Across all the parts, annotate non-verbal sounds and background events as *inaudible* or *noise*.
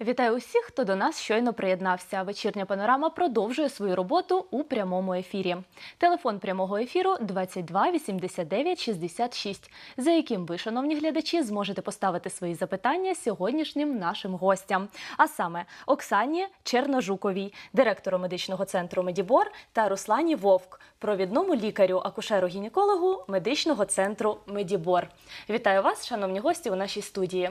Вітаю усіх, хто до нас щойно приєднався. Вечірня панорама продовжує свою роботу у прямому ефірі. Телефон прямого ефіру 22 89 66, за яким ви, шановні глядачі, зможете поставити свої запитання сьогоднішнім нашим гостям, а саме Оксані Черножуковій, директору медичного центру Медібор, та Руслані Вовк, провідному лікарю, акушеру-гінекологу медичного центру Медібор. Вітаю вас, шановні гості, у нашій студії.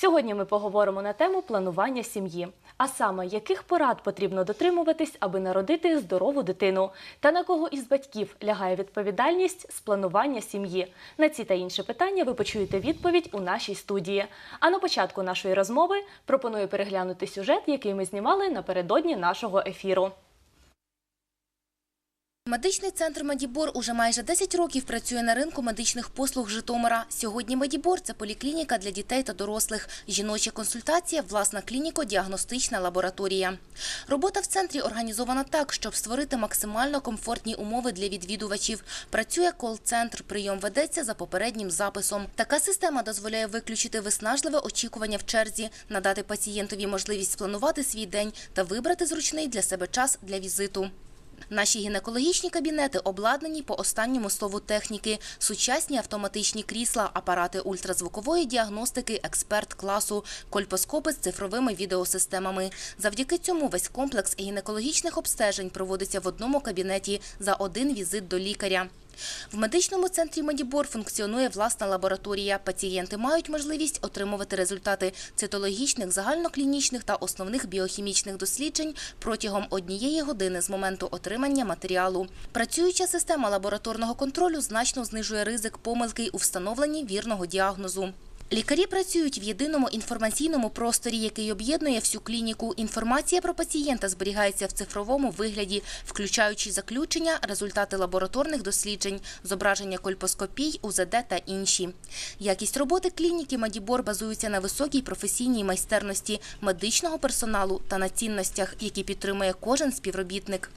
Сьогодні ми поговоримо на тему планування сім'ї, а саме яких порад потрібно дотримуватись, аби народити здорову дитину, та на кого із батьків лягає відповідальність з планування сім'ї. На ці та інші питання ви почуєте відповідь у нашій студії. А на початку нашої розмови пропоную переглянути сюжет, який ми знімали напередодні нашого ефіру. Медичний центр Медібор уже майже 10 років працює на ринку медичних послуг Житомира. Сьогодні Медібор – це поліклініка для дітей та дорослих, жіноча консультація, власна клініко-діагностична лабораторія. Робота в центрі організована так, щоб створити максимально комфортні умови для відвідувачів. Працює кол-центр, прийом ведеться за попереднім записом. Така система дозволяє виключити виснажливе очікування в черзі, надати пацієнтові можливість спланувати свій день та вибрати зручний для себе час для візиту. Наші гінекологічні кабінети обладнані по останньому слову техніки, сучасні автоматичні крісла, апарати ультразвукової діагностики, експерт класу, кольпоскопи з цифровими відеосистемами. Завдяки цьому весь комплекс гінекологічних обстежень проводиться в одному кабінеті за один візит до лікаря. В медичному центрі Медібор функціонує власна лабораторія. Пацієнти мають можливість отримувати результати цитологічних, загальноклінічних та основних біохімічних досліджень протягом однієї години з моменту отримання матеріалу. Працююча система лабораторного контролю значно знижує ризик помилки у встановленні вірного діагнозу. Лікарі працюють в єдиному інформаційному просторі, який об'єднує всю клініку. Інформація про пацієнта зберігається в цифровому вигляді, включаючи заключення, результати лабораторних досліджень, зображення кольпоскопій, УЗД та інші. Якість роботи клініки Медібор базується на високій професійній майстерності медичного персоналу та на цінностях, які підтримує кожен співробітник.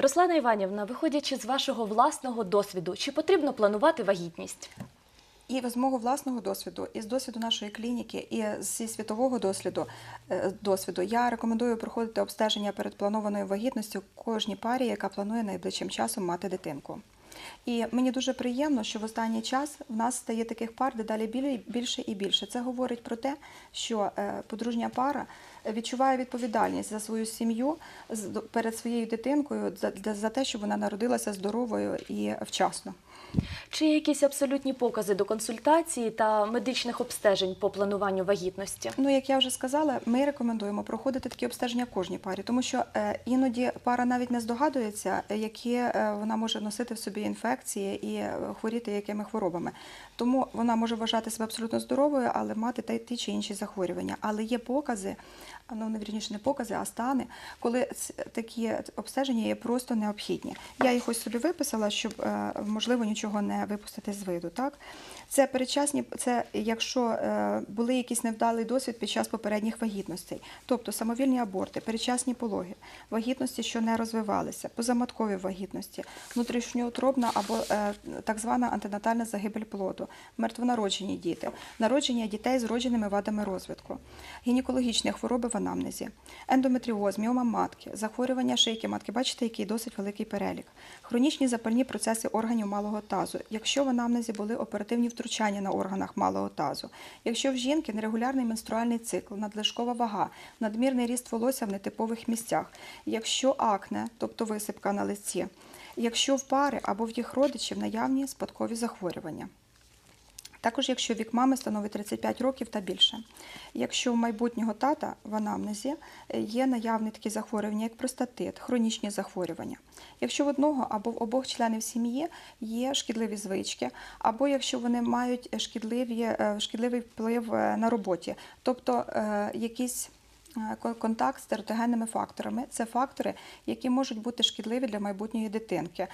Руслана Іванівна, виходячи з вашого власного досвіду, чи потрібно планувати вагітність? І з мого власного досвіду, і з досвіду нашої клініки, і зі світового досвіду, е, досвіду я рекомендую проходити обстеження перед планованою вагітністю кожній парі, яка планує найближчим часом мати дитинку. І мені дуже приємно, що в останній час в нас стає таких пар дедалі більше і більше. Це говорить про те, що е, подружня пара відчуває відповідальність за свою сім'ю перед своєю дитинкою за, за те, щоб вона народилася здоровою і вчасно. Чи є якісь абсолютні покази до консультації та медичних обстежень по плануванню вагітності? Ну, як я вже сказала, ми рекомендуємо проходити такі обстеження кожній парі, тому що е, іноді пара навіть не здогадується, е, які е, вона може носити в собі інфекції і хворіти якими хворобами. Тому вона може вважати себе абсолютно здоровою, але мати та- ті чи інші захворювання. Але є покази, ну не вірніше не покази, а стани, коли такі обстеження є просто необхідні. Я їх ось собі виписала, щоб можливо нічого не випустити з виду. Так це передчасні, це якщо е, були якісь невдалий досвід під час попередніх вагітностей, тобто самовільні аборти, передчасні пологи, вагітності, що не розвивалися, позаматкові вагітності, внутрішньоутробна або е, так звана антинатальна загибель плоду, мертвонароджені діти, народження дітей з вродженими вадами розвитку, гінекологічні хвороби в анамнезі, ендометріоз, міома матки, захворювання шийки матки. Бачите, який досить великий перелік, хронічні запальні процеси органів малого тазу, якщо в анамнезі були оперативні втручання на органах малого тазу, якщо в жінки нерегулярний менструальний цикл, надлишкова вага, надмірний ріст волосся в нетипових місцях, якщо акне, тобто висипка на лиці, якщо в пари або в їх родичів наявні спадкові захворювання. Також, якщо вік мами становить 35 років та більше. Якщо у майбутнього тата в анамнезі е, є наявні такі захворювання, як простатит, хронічні захворювання. Якщо в одного або в обох членів сім'ї є шкідливі звички, або якщо вони мають шкідливі, е, шкідливий вплив е, на роботі, тобто е, якісь е, контакт з тератогенними факторами, це фактори, які можуть бути шкідливі для майбутньої дитинки.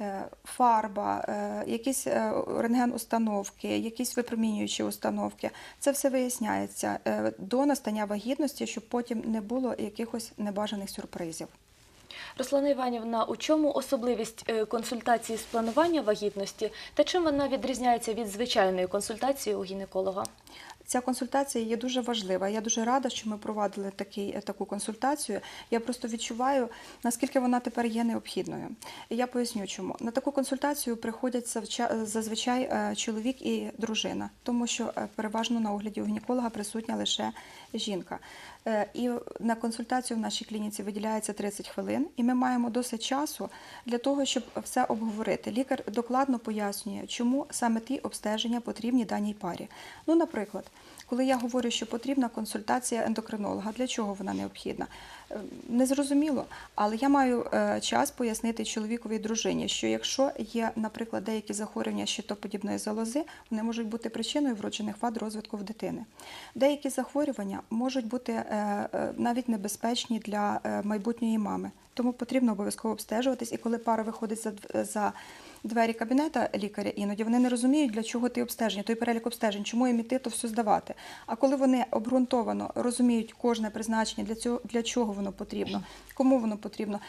Е, Фарба, е, якісь е, рентген-установки, якісь випромінюючі установки. Це все виясняється до настання вагітності, щоб потім не було якихось небажаних сюрпризів. Руслана Іванівна, у чому особливість консультації з планування вагітності та чим вона відрізняється від звичайної консультації у гінеколога? Ця консультація є дуже важлива. Я дуже рада, що ми провадили такий, е, таку консультацію. Я просто відчуваю, наскільки вона тепер є необхідною. Я поясню, чому на таку консультацію приходять завча- зазвичай е, чоловік і дружина, тому що е, переважно на огляді у гінеколога присутня лише жінка. Е, І на консультацію в нашій клініці виділяється 30 хвилин, і ми маємо досить часу для того, щоб все обговорити. Лікар докладно пояснює, чому саме ті обстеження потрібні даній парі. Ну, наприклад, коли я говорю, що потрібна консультація ендокринолога, для чого вона необхідна? Е, Незрозуміло, але я маю е, час пояснити чоловікові і дружині, що якщо є, наприклад, деякі захворювання щитоподібної залози, вони можуть бути причиною вроджених вад розвитку в дитини. Деякі захворювання можуть бути е, е, навіть небезпечні для майбутньої мами. Тому потрібно обов'язково обстежуватись. І коли пара виходить за, за двері кабінета лікаря, іноді вони не розуміють, для чого ти обстеження, той перелік обстежень, чому їм іти то все здавати. А коли вони обґрунтовано розуміють кожне призначення, для цього для чого воно потрібно, кому воно потрібно.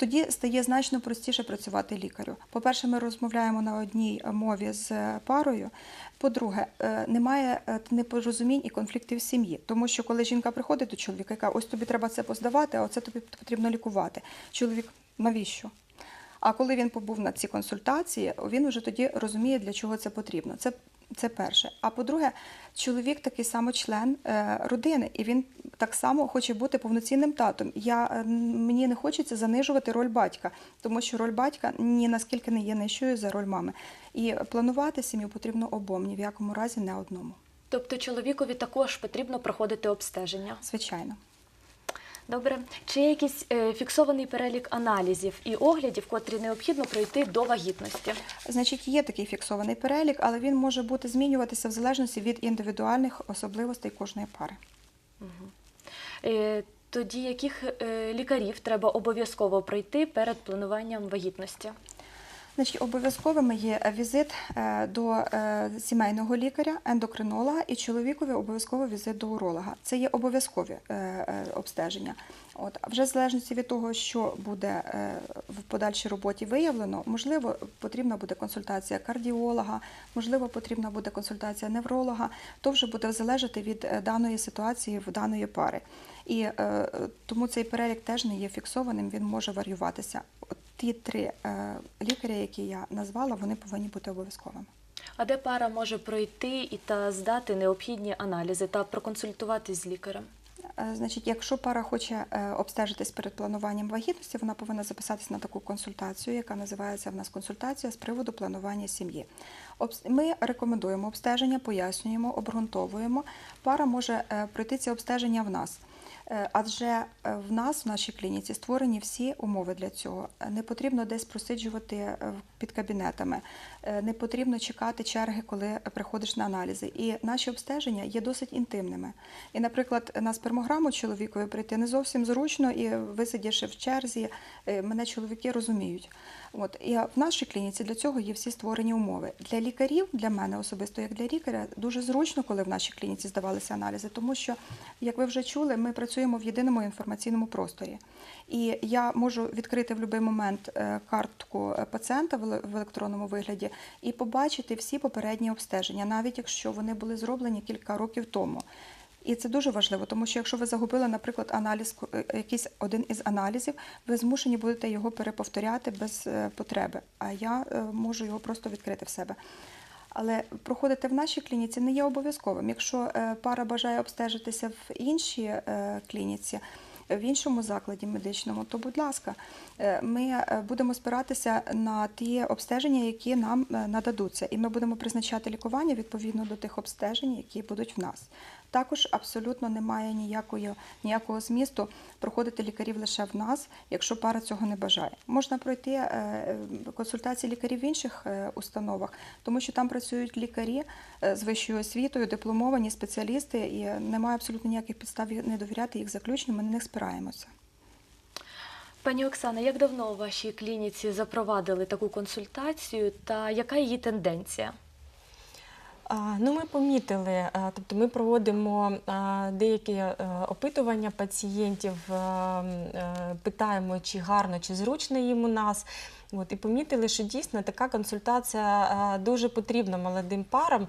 Тоді стає значно простіше працювати лікарю. По-перше, ми розмовляємо на одній мові з парою. По-друге, е, немає е, непорозумінь і конфліктів в сім'ї. Тому що коли жінка приходить до чоловіка каже, ось тобі треба це поздавати, а оце тобі потрібно лікувати. Чоловік, навіщо? А коли він побув на цій консультації, він вже тоді розуміє, для чого це потрібно. Це, це перше. А по-друге, чоловік такий само член е, родини, і він так само хоче бути повноцінним татом. Я, е, мені не хочеться занижувати роль батька, тому що роль батька ні наскільки не є нижчою за роль мами. І планувати сім'ю потрібно обом, ні в якому разі не одному. Тобто чоловікові також потрібно проходити обстеження. Звичайно. Добре, чи є якийсь е, фіксований перелік аналізів і оглядів, котрі необхідно пройти до вагітності? Значить, є такий фіксований перелік, але він може бути змінюватися в залежності від індивідуальних особливостей кожної пари. Е, Тоді яких е, лікарів треба обов'язково пройти перед плануванням вагітності? Значить, обов'язковими є візит е, до е, сімейного лікаря, ендокринолога і чоловікові обов'язково візит до уролога. Це є обов'язкові е, обстеження. От вже в залежності від того, що буде в подальшій роботі виявлено, можливо, потрібна буде консультація кардіолога, можливо, потрібна буде консультація невролога. То вже буде залежати від даної ситуації в даної пари. І тому цей перелік теж не є фіксованим, він може варіюватися. Ті три е, лікаря, які я назвала, вони повинні бути обов'язковими. А де пара може пройти і та здати необхідні аналізи та проконсультуватись з лікарем? Е, Значить, якщо пара хоче е, обстежитись перед плануванням вагітності, вона повинна записатись на таку консультацію, яка називається в нас консультація з приводу планування сім'ї. Ми рекомендуємо обстеження, пояснюємо, обґрунтовуємо. Пара може пройти ці обстеження в нас. Е, Адже е, в нас, в нашій клініці, створені всі умови для цього. Не потрібно десь просиджувати е, під кабінетами, не потрібно чекати черги, коли приходиш на аналізи. І наші обстеження є досить інтимними. І, наприклад, на спермограму чоловікові прийти не зовсім зручно, і висидівши в черзі, е, мене чоловіки розуміють. От і в нашій клініці для цього є всі створені умови. Для лікарів, для мене особисто, як для лікаря, дуже зручно, коли в нашій клініці здавалися аналізи, тому що, як ви вже чули, ми працюємо в єдиному інформаційному просторі. І я можу відкрити в будь-який момент е, картку е, пацієнта в електронному вигляді і побачити всі попередні обстеження, навіть якщо вони були зроблені кілька років тому. І це дуже важливо, тому що якщо ви загубили, наприклад, аналіз е, якийсь один із аналізів, ви змушені будете його переповторяти без потреби. А я можу його просто відкрити в себе. Але проходити в нашій клініці не є обов'язковим. Якщо пара бажає обстежитися в іншій клініці, в іншому закладі медичному, то будь ласка, е, ми е, будемо спиратися на ті обстеження, які нам е, нададуться, і ми будемо призначати лікування відповідно до тих обстежень, які будуть в нас. Також абсолютно немає ніякої, ніякого змісту проходити лікарів лише в нас, якщо пара цього не бажає. Можна пройти е, е, консультації лікарів в інших е, установах, тому що там працюють лікарі з вищою освітою, дипломовані спеціалісти, і немає абсолютно ніяких підстав не довіряти їх заключенням, ми на них спираємося. Пані Оксана, як давно у вашій клініці запровадили таку консультацію та яка її тенденція? Ну, ми помітили, е, тобто ми проводимо е, деякі е, опитування пацієнтів, е, м, е, питаємо, чи гарно, чи зручно їм у нас. От, і помітили, що дійсно така консультація е, дуже потрібна молодим парам.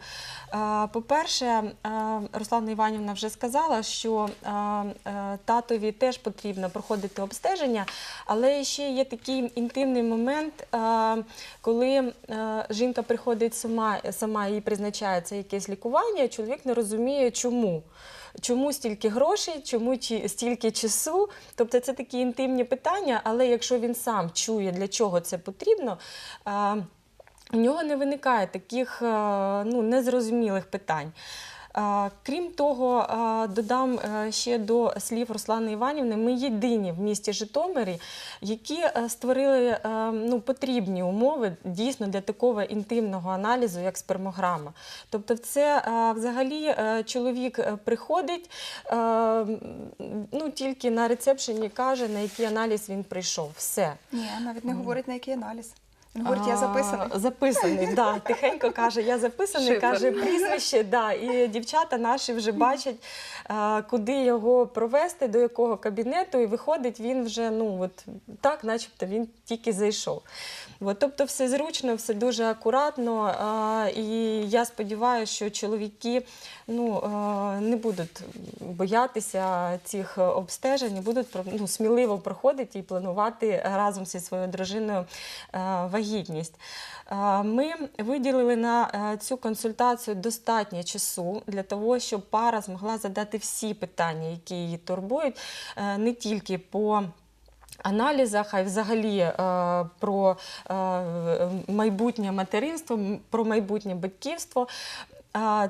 Е, По-перше, е, Руслана Іванівна вже сказала, що татові теж потрібно проходити обстеження, але ще є такий інтимний момент, коли жінка приходить сама, сама їй призначається якесь лікування, чоловік не розуміє, чому. Чому стільки грошей, чому стільки часу? Тобто це такі інтимні питання, але якщо він сам чує, для чого це потрібно, а, у нього не виникає таких е, ну, незрозумілих питань. Крім того, додам е, ще до слів Руслани Іванівни, ми єдині в місті Житомирі, які е, створили е, ну, потрібні умови дійсно для такого інтимного аналізу, як спермограма. Тобто, це взагалі чоловік приходить, ну, тільки на рецепшені каже, на який аналіз він прийшов. Все. Ні, навіть не говорить на який аналіз. Він говорить, я записаний. А, Записаний, да. Тихенько каже, я записаний, Шифер. каже прізвище. Да. І дівчата наші вже бачать, а, куди його провести, до якого кабінету, і виходить він вже ну от так, начебто він тільки зайшов. От, тобто все зручно, все дуже акуратно. А, і я сподіваюся, що чоловіки ну, а, не будуть боятися цих обстежень, будуть ну, сміливо проходити і планувати разом зі своєю дружиною е, вагітність. Е, Ми виділили на е, цю консультацію достатньо часу для того, щоб пара змогла задати всі питання, які її турбують, е, не тільки по аналізах, а й взагалі е, про е, майбутнє материнство, про майбутнє батьківство.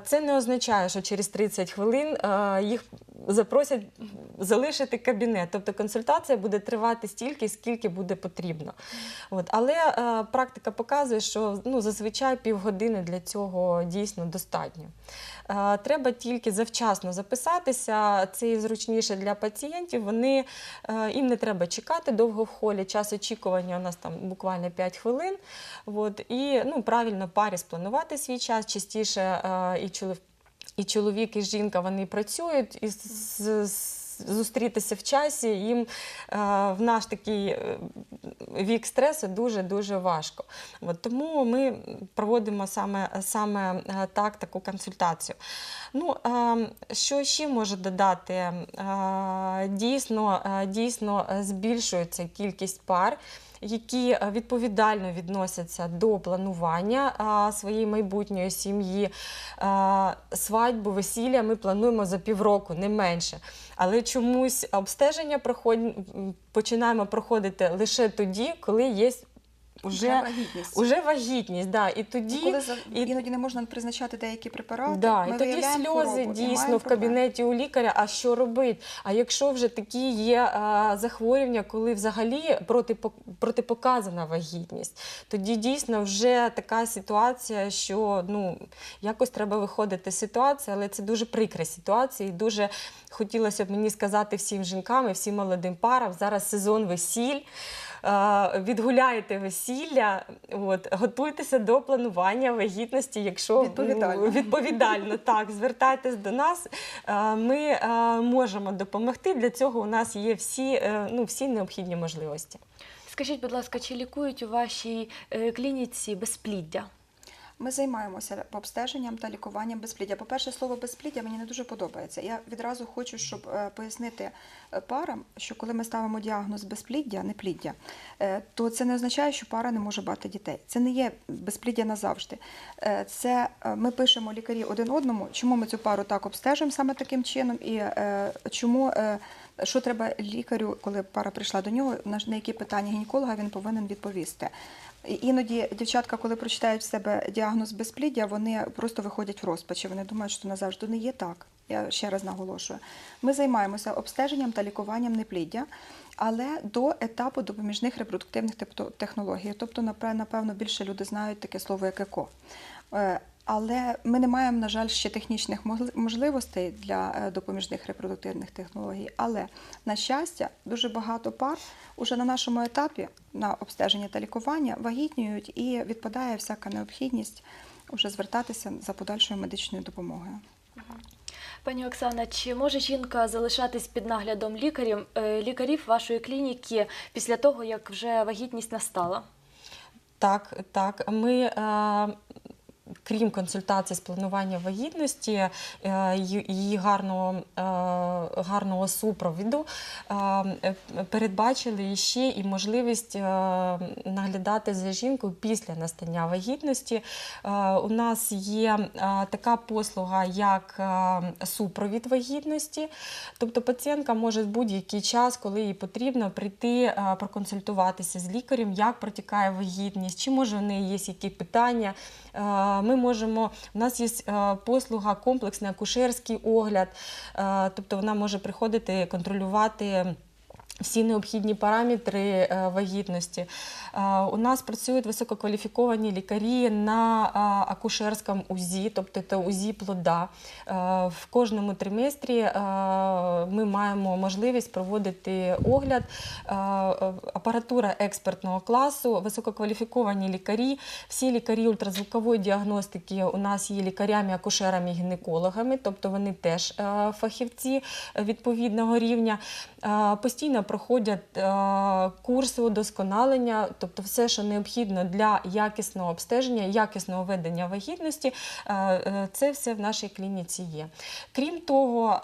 Це не означає, що через 30 хвилин е, їх запросять залишити кабінет. Тобто консультація буде тривати стільки, скільки буде потрібно. От. Але е, практика показує, що ну, зазвичай півгодини для цього дійсно достатньо. Е, Треба тільки завчасно записатися. Це і зручніше для пацієнтів. Вони, е, їм не треба чекати довго в холі. Час очікування у нас там буквально 5 хвилин. От. І ну, правильно парі спланувати свій час. Частіше е, і чоловік. І чоловік, і жінка вони працюють, і з- зустрітися в часі їм е, в наш такий е, вік стресу дуже дуже важко. От, тому ми проводимо саме, саме е, так таку консультацію. Ну, що ще можу додати? Дійсно, дійсно збільшується кількість пар. Які е, відповідально відносяться до планування своєї майбутньої сім'ї. Свадьбу, весілля ми плануємо за півроку, не менше. Але чомусь обстеження проход... починаємо проходити лише тоді, коли є Вже, вагітність. уже вагітність. Да. І тоді, Коли за- і- іноді не можна призначати деякі препарати, Да, ми і тоді сльози хворобу дійсно в кабінеті у лікаря. А що робити? А якщо вже такі є а, захворювання, коли взагалі протипо- протипоказана вагітність, тоді дійсно вже така ситуація, що ну якось треба виходити з ситуації, але це дуже прикра ситуація. І дуже хотілося б мені сказати всім жінкам і всім молодим парам. Зараз сезон весіль. Е, Відгуляєте весілля, от готуйтеся до планування вагітності, якщо Відповідально. ну, відповідально *laughs* так звертайтесь до нас. Е, Ми е, можемо допомогти. Для цього у нас є всі, ну, всі необхідні можливості. Скажіть, будь ласка, чи лікують у вашій клініці безпліддя? Ми займаємося обстеженням та лікуванням безпліддя. По-перше, слово безпліддя мені не дуже подобається. Я відразу хочу, щоб е, пояснити е, парам, що коли ми ставимо діагноз безпліддя, непліддя, е, то це не означає, що пара не може мати дітей. Це не є безпліддя назавжди. Це ми пишемо лікарі один одному, чому ми цю пару так обстежуємо саме таким чином, і чому. Що треба лікарю, коли пара прийшла до нього, на які питання гінеколога він повинен відповісти. Іноді дівчатка, коли прочитають в себе діагноз безпліддя, вони просто виходять в розпачі. Вони думають, що назавжди не є так. Я ще раз наголошую. Ми займаємося обстеженням та лікуванням непліддя, але до етапу допоміжних репродуктивних тепто- технологій. Тобто, напе- напевно, більше люди знають таке слово як еко. Але ми не маємо, на жаль, ще технічних можливостей для е, допоміжних репродуктивних технологій. Але, на щастя, дуже багато пар уже на нашому етапі на обстеження та лікування вагітнюють і відпадає всяка необхідність уже звертатися за подальшою медичною допомогою. Пані Оксана, чи може жінка залишатись під наглядом лікарів, е, лікарів вашої клініки після того, як вже вагітність настала? Так, так. Ми, е, крім консультацій з планування вагітності, е, її гарного, е, гарного супровіду, е, передбачили ще і можливість наглядати за жінкою після настання вагітності. У нас є така послуга, як супровід вагітності. Тобто пацієнтка може в будь-який час, коли їй потрібно, прийти проконсультуватися з лікарем, як протікає вагітність, чи може в неї є які питання. Ми можемо, у нас є е, послуга комплексний акушерський огляд, е, тобто вона може приходити контролювати. Всі необхідні параметри е, вагітності. Е, У нас працюють висококваліфіковані лікарі на е, акушерському УЗІ, тобто це УЗІ плода. В кожному триместрі ми маємо можливість проводити огляд. Апаратура експертного класу, висококваліфіковані лікарі. Всі лікарі ультразвукової діагностики у нас є лікарями, акушерами і гінекологами, тобто вони теж фахівці відповідного рівня. Постійно проходять е, курси удосконалення, тобто все, що необхідно для якісного обстеження, якісного ведення вагітності, е, е, це все в нашій клініці є. Крім того,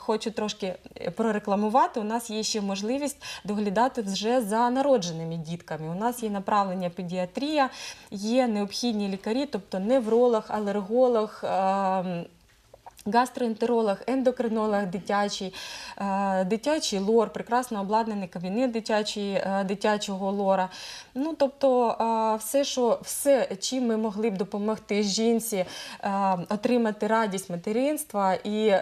хочу трошки прорекламувати. У нас є ще можливість доглядати вже за народженими дітками. У нас є направлення педіатрія, є необхідні лікарі, тобто невролог, алерголог. е, Гастроентеролог, ендокринолог дитячий, е, дитячий лор, прекрасно обладнаний кабінет дитячий, е, дитячого лора. Ну, тобто, е, все, що, все, чим ми могли б допомогти жінці отримати радість материнства і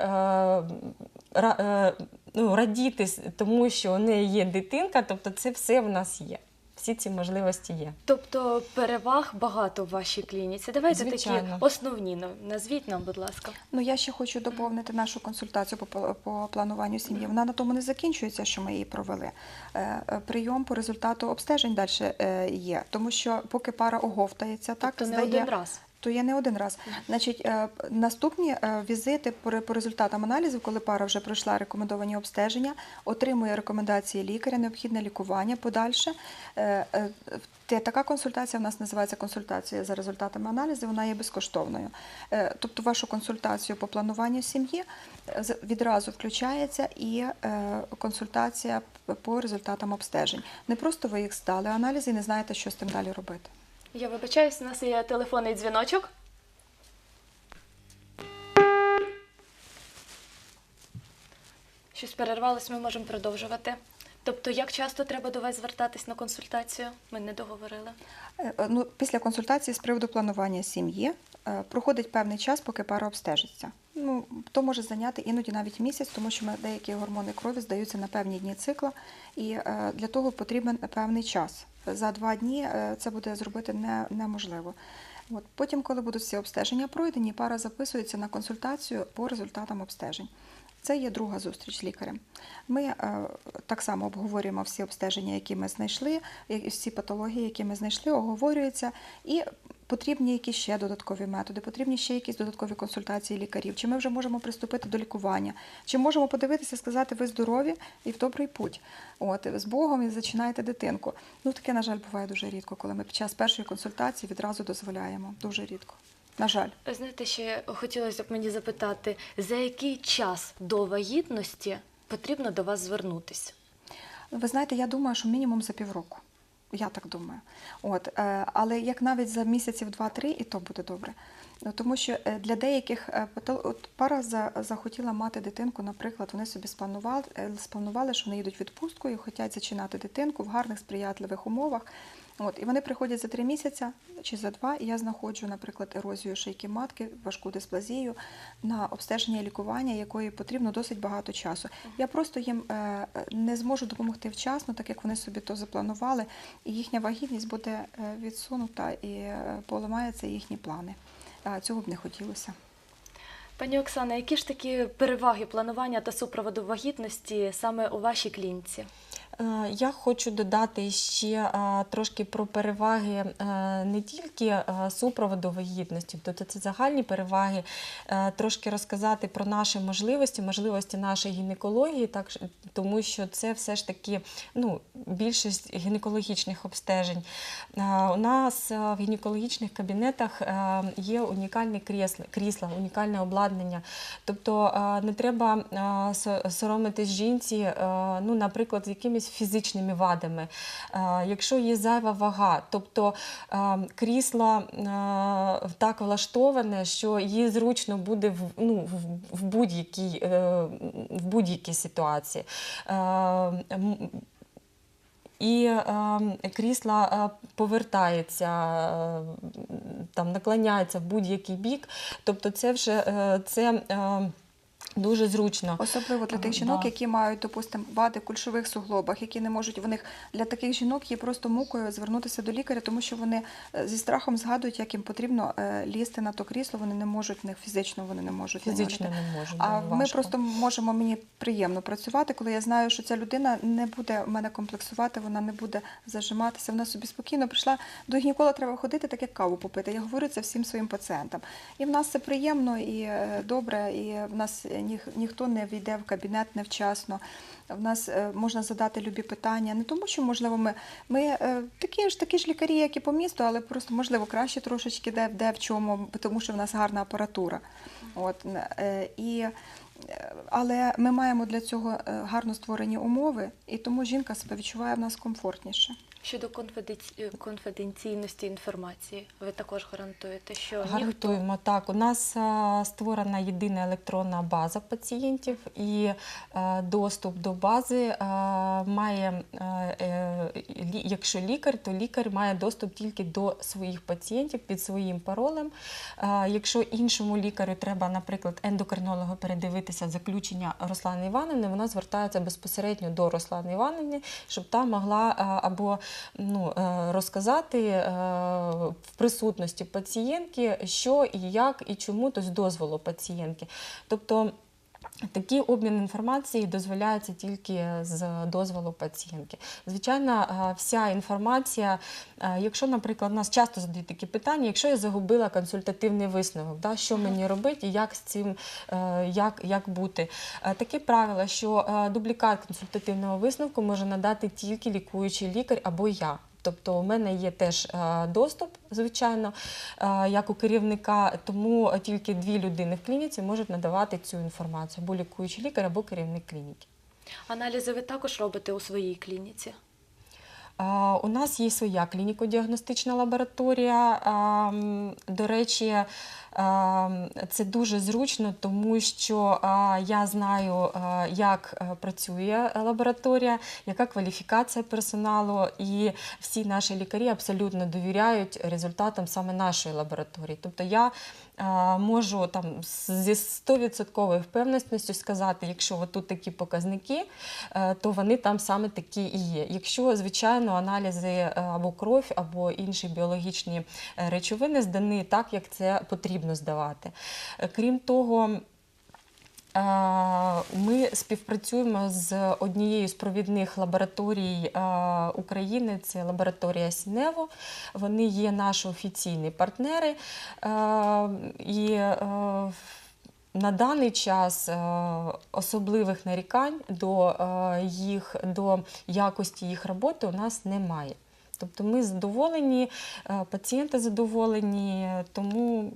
ну, радіти тому, що у неї є дитинка, тобто це все в нас є. Всі ці можливості є. Тобто переваг багато в вашій клініці. Давайте такі основні на- назвіть нам, будь ласка. Ну, я ще хочу доповнити нашу консультацію по, по плануванню сім'ї. Вона на тому не закінчується, що ми її провели. Е, е, Прийом по результату обстежень далі е, є, тому що поки пара оговтається, так Тобто не здає, один раз. То є не один раз. Значить, е, наступні е, візити по, результатам аналізів, коли пара вже пройшла рекомендовані обстеження, отримує рекомендації лікаря, необхідне лікування подальше. Е, Така консультація в нас називається консультація за результатами аналізів, вона є безкоштовною. Тобто вашу консультацію по плануванню сім'ї відразу включається і консультація по результатам обстежень. Не просто ви їх здали аналізи і не знаєте, що з тим далі робити. Я вибачаюсь, у нас є телефонний дзвіночок. Щось перервалось, ми можемо продовжувати. Тобто, як часто треба до вас звертатись на консультацію? Ми не договорили. Е, е, Ну, після консультації з приводу планування сім'ї е, проходить певний час, поки пара обстежиться. Ну, то може зайняти іноді навіть місяць, тому що деякі гормони крові здаються на певні дні цикла, і для того потрібен певний час. За два дні е, це буде зробити не, неможливо. От. Потім, коли будуть всі обстеження пройдені, пара записується на консультацію по результатам обстежень. Це є друга зустріч з лікарем. Ми е, так само обговорюємо всі обстеження, які ми знайшли, всі патології, які ми знайшли, оговорюються, і потрібні якісь ще додаткові методи, потрібні ще якісь додаткові консультації лікарів. Чи ми вже можемо приступити до лікування, чи можемо подивитися, сказати, ви здорові і в добрий путь. От з Богом і зачинаєте дитинку. Ну таке, на жаль, буває дуже рідко, коли ми під час першої консультації відразу дозволяємо. Дуже рідко. На жаль. Знаєте, ще хотілося б мені запитати, за який час до вагітності потрібно до вас звернутися? Ви знаєте, я думаю, що мінімум за півроку. Я так думаю. От, е, але як навіть за місяців 2-3, і то буде добре. Ну, Тому що е, для деяких е, от пара за- захотіла мати дитинку, наприклад, вони собі спланували, е, спланували, що вони їдуть в відпустку і хочуть зачинати дитинку в гарних сприятливих умовах. От, і вони приходять за три місяці чи за два, і я знаходжу, наприклад, ерозію шийки матки, важку дисплазію на обстеження і лікування, якої потрібно досить багато часу. Я просто їм не зможу допомогти вчасно, так як вони собі то запланували, і їхня вагітність буде відсунута і поламаються їхні плани. Цього б не хотілося. Пані Оксана, які ж такі переваги планування та супроводу вагітності саме у вашій клініці? Е, Я хочу додати ще е, трошки про переваги е, не тільки супроводу вагітності, тобто це загальні переваги, трошки розказати про наші можливості, можливості нашої гінекології, так тому що це все ж таки ну, більшість гінекологічних обстежень. У нас в гінекологічних кабінетах є унікальні крісла, унікальне обладнання. Тобто не треба соромитись жінці, ну, наприклад, з якимись фізичними вадами. Е, Якщо є зайва вага, тобто е, крісло е, так влаштоване, що їй зручно буде в, ну, в- будь-якій в будь-якій ситуації. І е, крісла повертається, там, наклоняється в будь-який бік. Тобто це вже це, е, дуже зручно. Особливо для тих жінок, да. які мають, допустимо, вади в кульшових суглобах, які не можуть в них для таких жінок є просто мукою звернутися до лікаря, тому що вони е, зі страхом згадують, як їм потрібно е, лізти на то крісло. Вони не можуть в них фізично, вони не можуть Фізично не можу. А ми просто можемо мені приємно працювати, коли я знаю, що ця людина не буде мене комплексувати, вона не буде зажиматися. Вона собі спокійно прийшла до гінеколога треба ходити, так як каву попити. Я говорю це всім своїм пацієнтам. І в нас це приємно і е, добре, і в нас ніх, ніхто не війде в кабінет невчасно. В нас е, можна задати любі питання, не тому, що можливо ми, ми е, такі ж такі ж лікарі, як і по місту, але просто можливо краще трошечки де, де в чому, тому що в нас гарна апаратура. От е, і але ми маємо для цього гарно створені умови, і тому жінка себе відчуває в нас комфортніше. Щодо конфіденці- конфіденційності інформації, ви також гарантуєте, що ніхто так. У нас е, створена єдина електронна база пацієнтів, і е, доступ до бази е, має, е, е, лі- якщо лікар, то лікар має доступ тільки до своїх пацієнтів під своїм паролем. Е, Якщо іншому лікарю треба, наприклад, ендокринологу передивитися заключення Руслани Іванівни, вона звертається безпосередньо до Руслани Іванівни, щоб та могла е, або ну, е, розказати е, в присутності пацієнтки, що і як, і чому, тобто з дозволу пацієнтки. Тобто Такий обмін інформації дозволяється тільки з дозволу пацієнтки. Звичайно, е, вся інформація, е, якщо, наприклад, нас часто задають такі питання, якщо я загубила консультативний висновок, да, що мені робити і як з цим е, як, як бути. Таке правило, що дублікат консультативного висновку може надати тільки лікуючий лікар або я. Тобто у мене є теж е, доступ, звичайно, е, як у керівника, тому тільки дві людини в клініці можуть надавати цю інформацію, або лікуючий лікар, або керівник клініки. аналізи ви також робите у своїй клініці. У нас є своя клініко-діагностична лабораторія. До речі, це дуже зручно, тому що я знаю, як працює лабораторія, яка кваліфікація персоналу, і всі наші лікарі абсолютно довіряють результатам саме нашої лабораторії. Тобто я можу там зі 100% впевненістю сказати, якщо тут такі показники, е, то вони там саме такі і є. Якщо, звичайно, аналізи е, або кров, або інші біологічні е, речовини здані так, як це потрібно здавати. Е, Крім того, Е, Ми співпрацюємо з однією з провідних лабораторій е, України. Це лабораторія Сінево. Вони є наші офіційні партнери. І на даний час особливих нарікань до їх до якості їх роботи у нас немає. Тобто ми задоволені, пацієнти задоволені, тому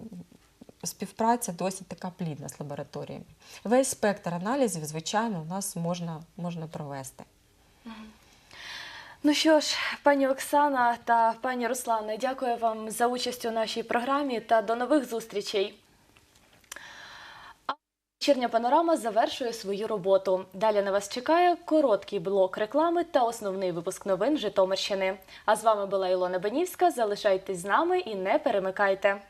співпраця досить така плідна з лабораторіями. Весь спектр аналізів, звичайно, у нас можна, можна провести. Ну що ж, пані Оксана та пані Руслане, дякую вам за участь у нашій програмі та до нових зустрічей. А Вечірня панорама завершує свою роботу. Далі на вас чекає короткий блок реклами та основний випуск новин Житомирщини. А з вами була Ілона Бенівська. Залишайтесь з нами і не перемикайте.